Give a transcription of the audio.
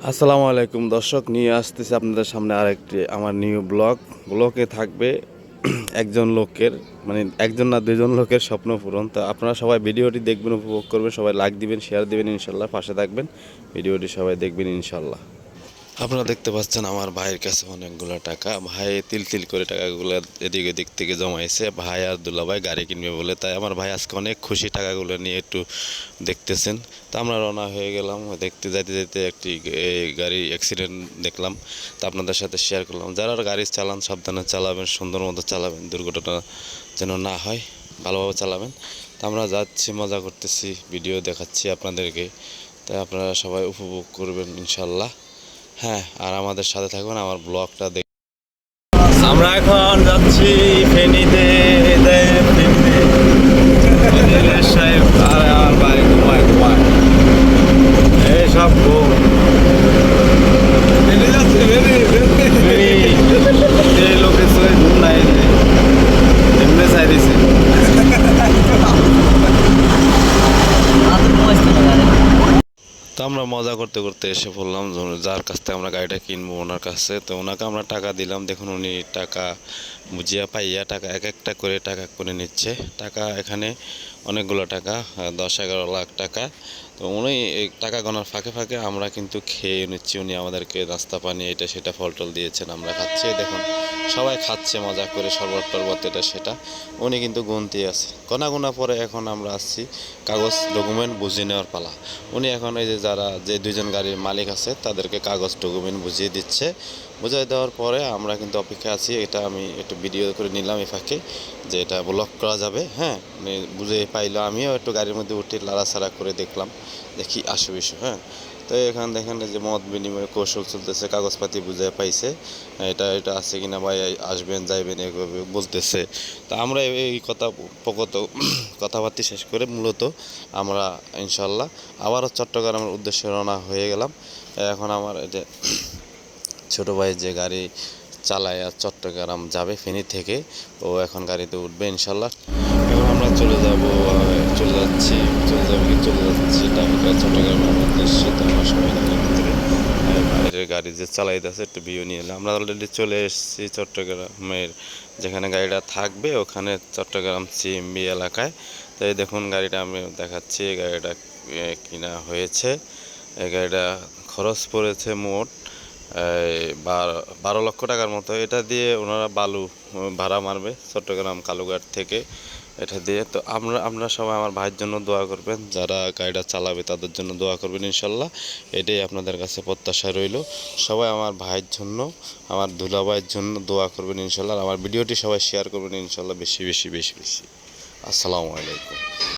আসসালামু আলাইকুম দর্শক, নিয়ে আসতেছি আপনাদের সামনে আরেকটি আমার নিউ ব্লগ। ব্লকে থাকবে একজন লোকের মানে একজন না দুজন লোকের স্বপ্ন পূরণ। তো আপনারা সবাই ভিডিওটি দেখবেন, উপভোগ করবেন, সবাই লাইক দিবেন শেয়ার দিবেন, ইনশাল্লাহ পাশে থাকবেন। ভিডিওটি সবাই দেখবেন, ইনশাল্লাহ। আপনারা দেখতে পাচ্ছেন আমার ভাইয়ের কাছে অনেকগুলো টাকা। ভাই তিল তিল করে টাকাগুলো এদিক ওদিক থেকে জমাইছে। ভাই আর দুলাভাই গাড়ি কিনবে বলে। তাই আমার ভাই আজকে অনেক খুশি টাকাগুলো নিয়ে একটু দেখতেছেন। তা আমরা রওনা হয়ে গেলাম। দেখতে যাইতে যাইতে একটি গাড়ি অ্যাক্সিডেন্ট দেখলাম। তা আপনাদের সাথে শেয়ার করলাম। যারা গাড়ি চালান, সাবধানে চালাবেন, সুন্দর মতো চালাবেন, দুর্ঘটনা যেন না হয়, ভালোভাবে চালাবেন। তা আমরা যাচ্ছি, মজা করতেছি ভিডিও দেখাচ্ছি আপনাদেরকে। তাই আপনারা সবাই উপভোগ করবেন ইনশাল্লাহ হ্যাঁ আর আমাদের সাথে থাকুন আমার ব্লগটা দেখ আমরা এখন যাচ্ছি ফেনীতে তো আমরা মজা করতে করতে এসে পড়লাম যার কাছ থেকে আমরা গাড়িটা কিনবো, ওনার কাছে। তো ওনাকে আমরা টাকা দিলাম। দেখুন উনি টাকা বুঝিয়া পাইয়া টাকা এক একটা করে টাকা করে নিচ্ছে। টাকা এখানে অনেকগুলো টাকা দশ এগারো লাখ টাকা। তো উনি টাকা গোনার ফাঁকে ফাঁকে আমরা কিন্তু খেয়ে নিচ্ছি। উনি আমাদেরকে নাস্তা পানি এটা সেটা ফল টল দিয়েছেন, আমরা খাচ্ছি। দেখুন, সবাই খাচ্ছে, মজা করে শরবত টরবত, এটা সেটা। উনি কিন্তু গুনতি আছে। গোনা গোনা পরে এখন আমরা আসছি কাগজ ডকুমেন্ট বুঝিয়ে নেওয়ার পালা। উনি এখন এই যে যারা, যে দুজন গাড়ির মালিক আছে, তাদেরকে কাগজ ডকুমেন্ট বুঝিয়ে দিচ্ছে। বুঝিয়ে দেওয়ার পরে আমরা কিন্তু অপেক্ষা আছি। এটা আমি একটু ভিডিও করে নিলাম এই ফাঁকে যে এটা ব্লক করা যাবে। হ্যাঁ উনি বুঝে পাইলো আমিও একটু গাড়ির মধ্যে উঠে লাড়াছাড়া করে দেখলাম দেখি আসু বিষয় হ্যাঁ। তো এখানে দেখেন যে মত বিনিময় কৌশল চলতেছে, কাগজপাতি বুঝে পাইছে, এটা এটা আছে কিনা ভাই আসবেন, যাইবেন এভাবে বলতেছে। তো আমরা এই- কথা পকত কথাবার্তা শেষ করে মূলত আমরা ইনশাল্লাহ আবারও চট্টগ্রামের উদ্দেশ্যে রওনা হয়ে গেলাম। এখন আমার যে ছোটো ভাই যে গাড়ি চালায় আর চট্টগ্রাম যাবে ফেনী থেকে, ও এখন গাড়িতে উঠবে ইনশাল্লাহ। এখন আমরা চলে যাব চলে যাচ্ছি, চলে যাব কি চলে যাচ্ছি ঢাকা চট্টগ্রামের উদ্দেশ্যে। তো আমরা সবাই বাইরের গাড়ি যে চালাইতেছে, একটু ভিউ নিয়ে এলাম। আমরা অলরেডি চলে এসেছি চট্টগ্রামের যেখানে গাড়িটা থাকবে, ওখানে চট্টগ্রাম সিএমবি এলাকায়। তো এই দেখুন গাড়িটা, আমি দেখাচ্ছি গাড়িটা কিনা হয়েছে। এই গাড়িটা খরচ পড়েছে মোট বারো লক্ষ টাকার মতো। এটা দিয়ে ওনারা বালু ভাড়া মারবে চট্টগ্রাম কালুঘাট থেকে এটা দিয়ে। তো আমরা আমরা সবাই আমার ভাইয়ের জন্য দোয়া করবেন, যারা গাড়িটা চালাবে তাদের জন্য দোয়া করবেন ইনশাল্লাহ। এটাই আপনাদের কাছে প্রত্যাশা রইল। সবাই আমার ভাইয়ের জন্য, আমার দুলাভাইয়ের জন্য দোয়া করবেন ইনশাল্লাহ। আমার ভিডিওটি সবাই শেয়ার করবেন ইনশাল্লাহ বেশি বেশি বেশি বেশি। আসসালামু আলাইকুম।